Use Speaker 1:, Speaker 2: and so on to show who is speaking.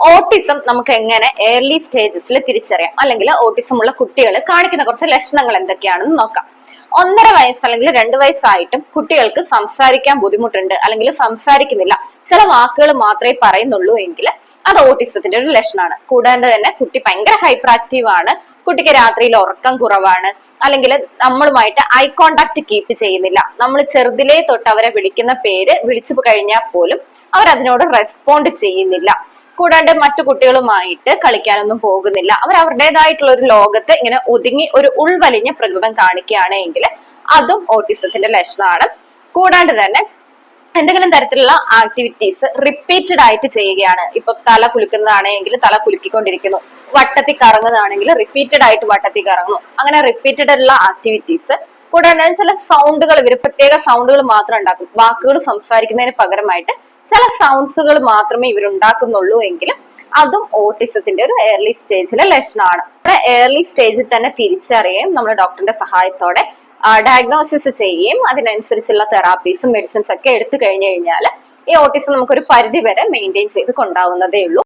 Speaker 1: Autism നമുക്ക് എങ്ങനെ early സ്റ്റേജസിൽ തിരിച്ചറിയാം. അല്ലെങ്കിൽ ഓട്ടിസം ഉള്ള കുട്ടികൾ കാണിക്കുന്ന കുറച്ച് ലക്ഷണങ്ങൾ എന്തൊക്കെയാണെന്ന് നോക്കാം. ഒന്നര വയസ്സ് അല്ലെങ്കിൽ രണ്ട് വയസ്സായിട്ടും കുട്ടികൾക്ക് സംസാരിക്കാൻ ബുദ്ധിമുട്ടുണ്ട് അല്ലെങ്കിൽ സംസാരിക്കുന്നില്ല. ചില വാക്കുകൾ മാത്രമേ പറയുന്നുള്ളൂ എങ്കിൽ അത് ഓട്ടിസത്തിന്റെ ഒരു ലക്ഷണമാണ്. കൂടാണ്ട് തന്നെ കുട്ടി ഭയങ്കര ഹൈപ്പർ ആക്റ്റീവ് ആണ്. കുട്ടിക്ക് രാത്രിയിൽ ഉറക്കം കുറവാണ്. അല്ലെങ്കിൽ നമ്മളുമായിട്ട് ഐ കോണ്ടാക്ട് കീപ്പ് ചെയ്യുന്നില്ല. നമ്മൾ ചെറുതിലേ തൊട്ട് അവരെ വിളിക്കുന്ന പേര് വിളിച്ചു കഴിഞ്ഞാൽ പോലും അവർ അതിനോട് റെസ്പോണ്ട് ചെയ്യുന്നില്ല. കൂടാണ്ട് മറ്റു കുട്ടികളുമായിട്ട് കളിക്കാനൊന്നും പോകുന്നില്ല. അവർ അവരുടേതായിട്ടുള്ള ഒരു ലോകത്ത് ഇങ്ങനെ ഒതുങ്ങി ഒരു ഉൾവലിഞ്ഞ പ്രകൃതം കാണിക്കുകയാണെങ്കിൽ അതും ഓട്ടിസത്തിന്റെ ലക്ഷണമാണ്. കൂടാണ്ട് തന്നെ എന്തെങ്കിലും തരത്തിലുള്ള ആക്ടിവിറ്റീസ് റിപ്പീറ്റഡ് ആയിട്ട് ചെയ്യുകയാണ്. ഇപ്പൊ തല കുലുക്കുന്നതാണെങ്കിൽ തല കുലുക്കിക്കൊണ്ടിരിക്കുന്നു. വട്ടത്തിൽ കറങ്ങുന്നതാണെങ്കിൽ റിപ്പീറ്റഡ് ആയിട്ട് വട്ടത്തിൽ കറങ്ങുന്നു അങ്ങനെ റിപ്പീറ്റഡ് ഉള്ള ആക്ടിവിറ്റീസ് കൂടാതെ ചില സൗണ്ടുകൾ ഇവർ പ്രത്യേക സൗണ്ടുകൾ മാത്രം ഉണ്ടാക്കും. വാക്കുകൾ സംസാരിക്കുന്നതിന് പകരമായിട്ട് ചില സൗണ്ട്സുകൾ മാത്രമേ ഇവർ ഉണ്ടാക്കുന്നുള്ളൂ എങ്കിൽ അതും ഓട്ടിസത്തിന്റെ ഒരു ഏർലി സ്റ്റേജിലെ ലക്ഷണമാണ്. ഏർലി സ്റ്റേജിൽ തന്നെ തിരിച്ചറിയുകയും നമ്മൾ ഡോക്ടറിന്റെ സഹായത്തോടെ ഡയഗ്നോസിസ് ചെയ്യുകയും അതിനനുസരിച്ചുള്ള തെറാപ്പീസും മെഡിസിൻസ് ഒക്കെ എടുത്തു കഴിഞ്ഞു കഴിഞ്ഞാൽ ഈ ഓട്ടിസം നമുക്കൊരു പരിധി വരെ മെയിന്റെയിൻ ചെയ്ത് കൊണ്ടാവുന്നതേ ഉള്ളൂ.